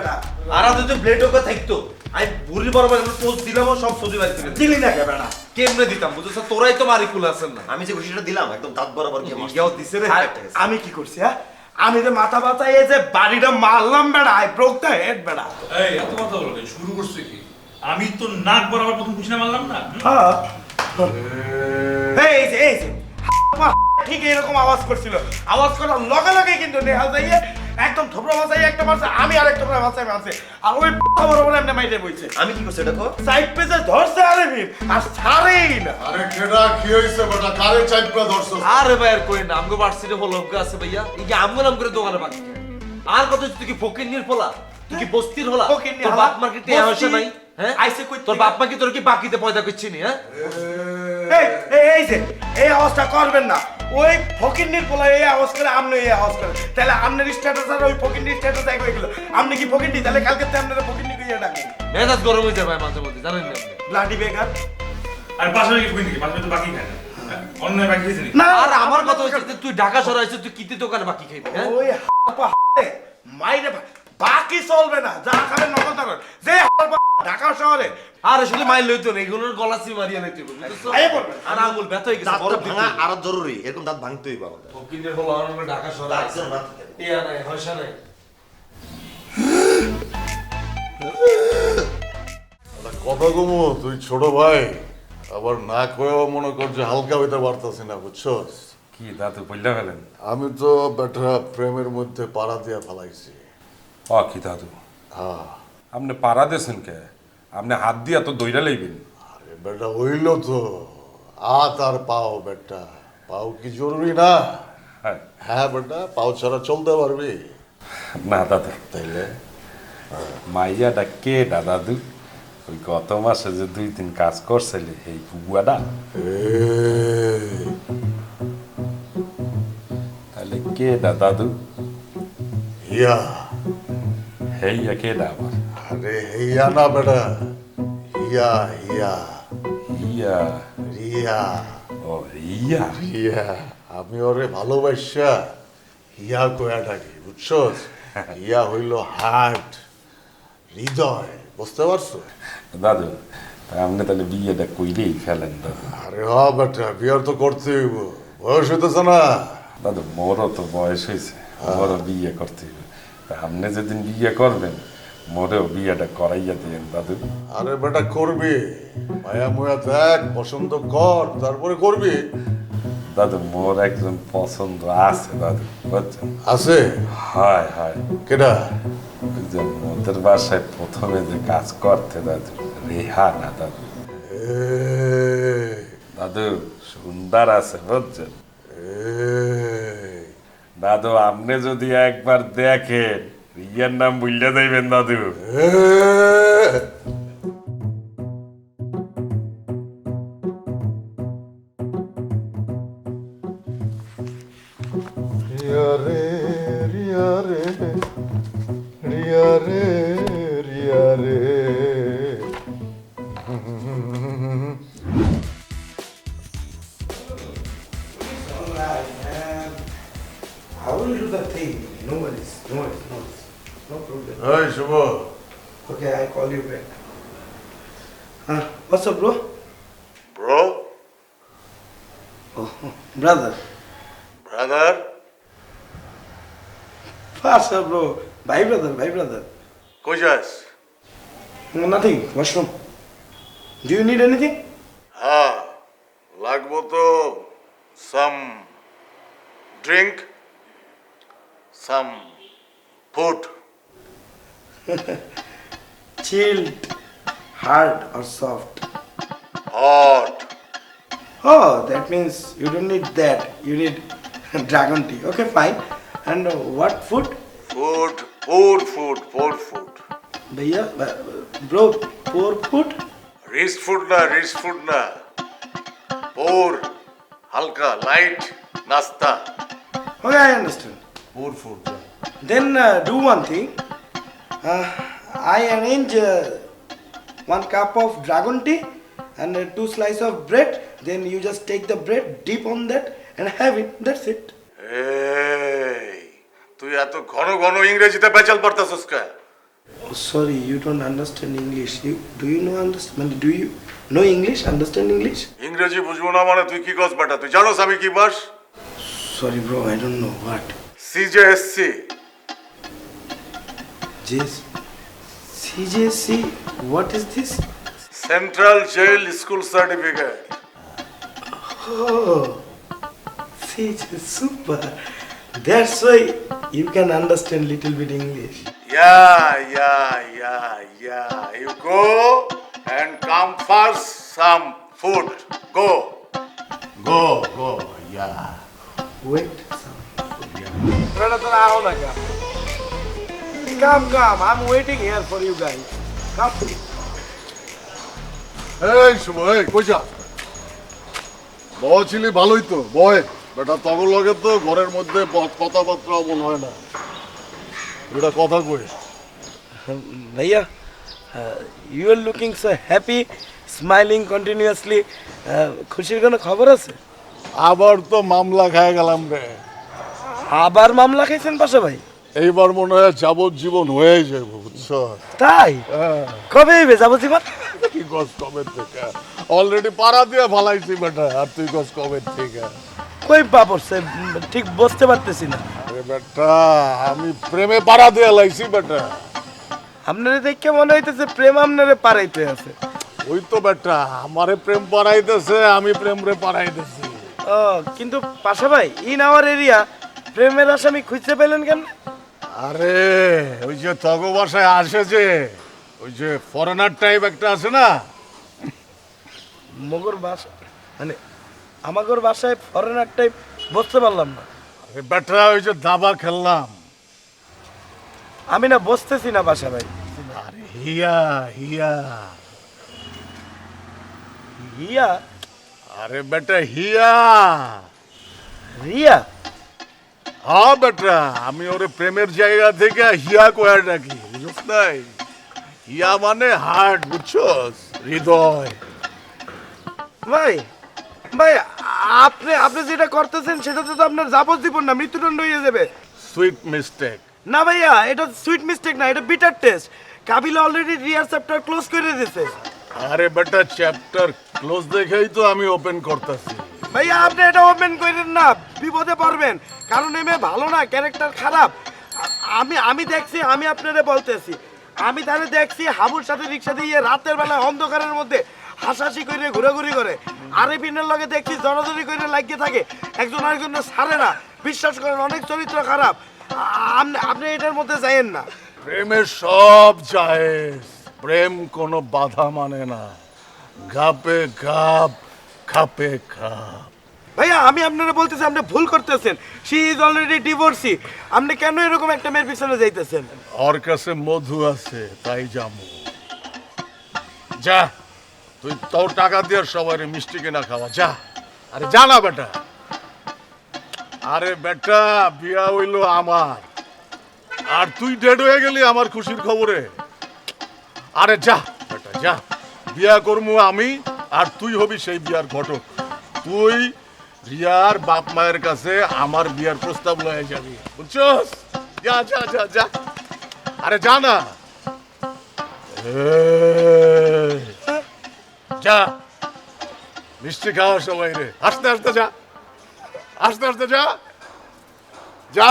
বেটা আর তো ব্লেড ওকে থাকতো আমি বুড়ি বরাবর একটা দিলাম সব সজি বাড়ি থেকে দিলি না কেমনে দিতাম বুঝছ? তোরাই তো মারি কুল আছেন না। আমি যে ঘুষিটা দিলাম একদম দাঁত বরাবর গিয়ে। দিছে রে। আমি কি করছি হ্যাঁ? আমি যে মাথা বাঁচাই এই যে বাড়িটা মারলাম বেটা আই ব্রোক দ্য হেড বেটা এই এত কথা বলো শুরু করছে কি? আমি তো নাক বরাবর প্রথম খুশি মারলাম না? হ্যাঁ। এই যে এই যে। ঠিক এরকম আওয়াজ করছিল। আওয়াজ করার লগে লগে কিন্তু নেহাল যাইয়ে একদম থোপড়া বাঁচাই একটা মারছে আমি আর একটা বাঁচাই মারছে। আর ওই বড় বড় এমনি মাইরে বইছে। আমি কি করছি দেখো সাইড পেজে ধরছে আরে ভিন আর ছাড়েই না। আরে কেডা কি হইছে বেটা? কারে চাইপা ধরছো? আরে ভাই আর কই না আমগো ভার্সিটি হলো আছে ভাইয়া। এই যে আমগো নাম করে দোকানে বাকি আর কত তুই কি ফকির নির ফলা? তুই কি বস্তির হলা? তোর বাপ মার কি টেয়া হইছে বস্তি? নাই? হ্যাঁ? আইছে কই তোর বাপ মা কি তোর কি বাকিতে পয়দা করছি নি হ্যাঁ? এই এই এই যে এই আওয়াজটা করবেন না। ওই ফকিন্নির পোলা এই আওয়াজ করে আপনি এই আওয়াজ করে। তাহলে আপনার স্ট্যাটাস আর ওই ফকিন্নির স্ট্যাটাস এক হয়ে গেল। আপনি কি ফকিন্নি? তাহলে কালকে তো আপনারা ফকিন্নি কইয়া ডাকেন মেজাজ গরম হয়ে যায় ভাই মাঝে মধ্যে জানেন না ব্লাডি বেকার আর পাশে কি কই নাকি পাশে তো বাকি খায় না? বাকি খেয়েছে না আর আমার কথা হচ্ছে তুই ঢাকা শহরে আছিস তুই কিতে দোকানে বাকি খাইবি হ্যাঁ? ওই হাপা মাইরে বাকি চলবে না যা নগদ নগদ। যে হাপা ঢাকা শহরে? আরে শুধু মাইল লইতো না এগুলোর গলা সি মারিয়া বুঝছ। আর ব্যথা হয়ে গেছে বরফ ভাঙা আরও জরুরি এরকম দাঁত ভাঙতে হইব আমাদের। ফকিরের হলো আমরা ঢাকা শহরে আছে। না নাই নাই। কথা কমু তুই ছোট ভাই আবার না কয়েও মনে কর যে হালকা হইতে পারতাছি না বুঝছস কি দাদু বললা ফেলেন? আমি তো বেটা প্রেমের মধ্যে পাড়া দিয়া ফেলাইছি। অ কি দাদু। হ্যাঁ। আপনি পাড়া দিয়েছেন কে? আপনি হাত দিয়া তো দইরা লইবেন। আরে বেটা হইল তো। হাত আর পাও বেটা। পাও কি জরুরি না? হ্যাঁ। হ্যাঁ বেটা পাও ছাড়া চলতে পারবি। না দাদু। তাইলে? মাইয়াটা কে দাদু ওই গত মাসে যে দুই দিন কাজ করছিলে এই বুয়াটা তাহলে কে দাদু ইয়া হেইয়া কে ডা আরে হিয়া না বেটা। হিয়া হিয়া। ইয়া রিয়া। ও ইয়া ইয়া আমি ওরে ভালোবাসা। হিয়া কয়া ডাকি বুঝছস? হিয়া হইল হার্ট হৃদয় বুঝতে পারছ? দাদু আপনি তাহলে বিয়েটা কইরেই ফেলেন দাদু। আরে হ বেটা বিয়ার তো করতে হইব। বয়স হইতেছে না। দাদু মোরও তো বয়স হয়েছে মোরও বিয়ে করতে তা আপনি যেদিন বিয়ে করবেন মোরেও বিয়েটা করাইয়া দিয়েন দাদু। আরে বেটা করবি? মায়া মুয়া দেখ পছন্দ কর তারপরে করবি? দাদু মোর একজন পছন্দ আছে দাদু বুঝছেন? আছে? হয় হয়। কেডা? যে মোদের বাসায় প্রথমে যে কাজ করতে দাদু রেহা না দাদু। দাদু সুন্দর আছে বুঝছেন? দাদু আপনি যদি একবার দেখেন রিয়ার নাম বুঝলে দেবেন call you back. Huh? What's up, bro? Bro Oh, brother. Brother What's up, bro? Bye, brother, bye, brother. কই যাস No, nothing. Washroom. Do you need anything? হ্যাঁ লাগবো তো some drink some food chilled, hard or soft? Hot. Oh, that means you don't need that. You need dragon tea. Okay, fine. And what food? Food, poor food, poor food. Bhaiya, uh, uh, bro, poor food? Rich food na, rich food na. Poor, halka, light, nasta. Okay, I understand. Poor food. Then uh, do one thing. Uh, I arrange uh, one cup of dragon tea and uh, two slices of bread. Then you just take the bread, dip on that, and have it. That's it. এই তুই এত ঘন ঘন ইংরেজিতে পেঁচাল পারতাছস কে Sorry, you don't understand English. You do you know understand? Do you know English? Understand English? ইংরেজি বুঝব না মানে তুই কি কস বেটা তুই জানোস আমি কি বাস Sorry, bro. I don't know what. CJSC JS CJC. What is this? Central jail school certificate Oh, super. That's why you can understand little bit English. Yeah yeah yeah yeah you go and come first some food go go go yeah Wait. আও না কেন? Come, come. I'm waiting here for you guys. Come. এই শুভ এই কই যা বয় ছিলি ভালোই তো বয় বেটা তগর লগে তো ঘরের মধ্যে ব- কথাবার্তা অমন হয় না এটা কথা কই you are looking so happy, smiling continuously. Uh, খুশির কোনো খবর আছে আবার তো মামলা খায় গেলাম রে আবার মামলা খাইছেন পাশা ভাই এইবার মনে হয় যাবজ্জীবন হয়ে যাব বুঝছ? তাই? কবে হইবে যাবতীয় কি গছ কবে থেকে? অলরেডি পাড়া দিয়ে ফালাইছি বেটা আর তুই গছ কবে থেকে? কই পা পড়ছে? ঠিক বুঝতে পারতেছি না। আরে বেটা আমি প্রেমে পাড়া দিয়ে লাইছি বেটা। আপনারে দেখে মনে হইতেছে প্রেম আপনারে পারাইতে আছে। ওই তো বেটা আমারে প্রেম পাড়াইতেছে আমি প্রেম রে পাড়াইতেছি। ও কিন্তু পাশা ভাই ইন আওয়ার এরিয়া প্রেমের আসামি খুঁজতে পেলেন কেন? আরে ওই যে তগ বাসায় আসে যে ওই যে ফরেনার টাইপ একটা আছে না? মগর বাসা মানে আমাগর বাসায় ফরেনার টাইপ বসতে পারলাম না। আরে বেটা ওই যে দাবা খেললাম। আমি না বসতেছি না বাসা ভাই। আরে হিয়া হিয়া। হিয়া? আরে বেটা হিয়া। রিয়া? হ্যাঁ বেটা আমি ওরে প্রেমের জায়গা থেকে হিয়া কয়া ডাকি বুঝছ নাই? হিয়া মানে হার্ট বুঝছস? হৃদয়। ভাই ভাই আপনি আপনি যেটা করতেছেন সেটাতে তো আপনার যাবজ্জীবন না মৃত্যুদণ্ড হয়ে যাবে। সুইট মিস্টেক না ভাইয়া এটা সুইট মিস্টেক না এটা বিটার টেস্ট কাবিল অলরেডি রিয়ার চ্যাপ্টার ক্লোজ করে দিয়েছে আরে বেটা চ্যাপ্টার ক্লোজ দেখেই তো আমি ওপেন করতেছি। ভাইয়া আপনি এটা ওপেন করেন না বিপদে পড়বেন। কারণ এমে ভালো না ক্যারেক্টার খারাপ। আমি আমি দেখছি, আমি আপনারে বলতেছি। আমি তাহলে দেখছি হাবুর সাথে রিক্সা দিয়ে রাতের বেলা অন্ধকারের মধ্যে হাসাহাসি করে, ঘোরাঘুরি করে। আরেফিনের লগে দেখছি জড়াজড়ি করে লাগিয়ে থাকে। একজন আরেকজনের সারে না। বিশ্বাস করেন, অনেক চরিত্র খারাপ। আপনি এটার মধ্যে যাইয়েন না। প্রেমের সব জায়েজ। প্রেম কোনো বাধা মানে না। গাপে গাপ খাপে খাপ। ভাইয়া, আমি আপনারা বলতেছি, আপনি ভুল করতেছেন। ইজ অলরেডি ডিভোর্সি আপনি কেন এরকম একটা মেয়ের পিছনে যাইতেছেন? ওর কাছে মধু আছে, তাই যাব। যা, তুই তোর টাকা দিয়ে সবাই মিষ্টি খাওয়া, যা। আরে, যা না বেটা। আরে বেটা, বিয়া হইল আমার। আর তুই ডেড হয়ে গেলি আমার খুশির খবরে। আরে, যা, বেটা, যা। বিয়া করব আমি, আর তুই হবি সেই বিয়ার ঘটক। তুই রিয়ার বাপ মায়ের কাছে আমার বিয়ার প্রস্তাব লয়ে যাবি। বুঝছস? যা যা যা যা। আরে যা না। যা। মিষ্টি খাওয়া সবাই রে। আস্তে আস্তে যা। আস্তে আস্তে যা। যা।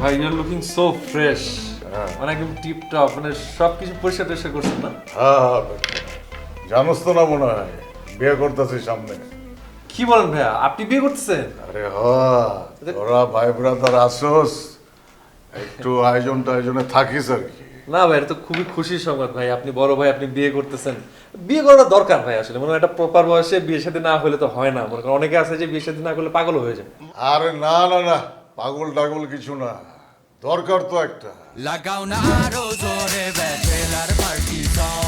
ভাই you are looking so fresh মানে একদম টিপ টপ মানে সব কিছু পরিষ্কার টরিষ্কার করছেন না? হ্যাঁ। জানোস তো না মনে হয় বিয়ে করতেছি সামনে। কি বলেন ভাইয়া আপনি বিয়ে করতেছেন? আরে হ তোরা ভাই ব্রাদার আসোস একটু আয়োজন টায়োজনে থাকিস আর কি। না ভাই এটা তো খুবই খুশির সংবাদ ভাই আপনি বড় ভাই আপনি বিয়ে করতেছেন। বিয়ে করাটা দরকার ভাই আসলে মনে হয় একটা প্রপার বয়সে বিয়ে সাথে না হলে তো হয় না। মনে করেন অনেকে আছে যে বিয়ে সাথে না করলে পাগল হয়ে যায়। আরে না না না পাগল টাগল কিছু না দরকার তো একটা। লাগাও না আরও জোরে ব্যাচেলার পার্টি সং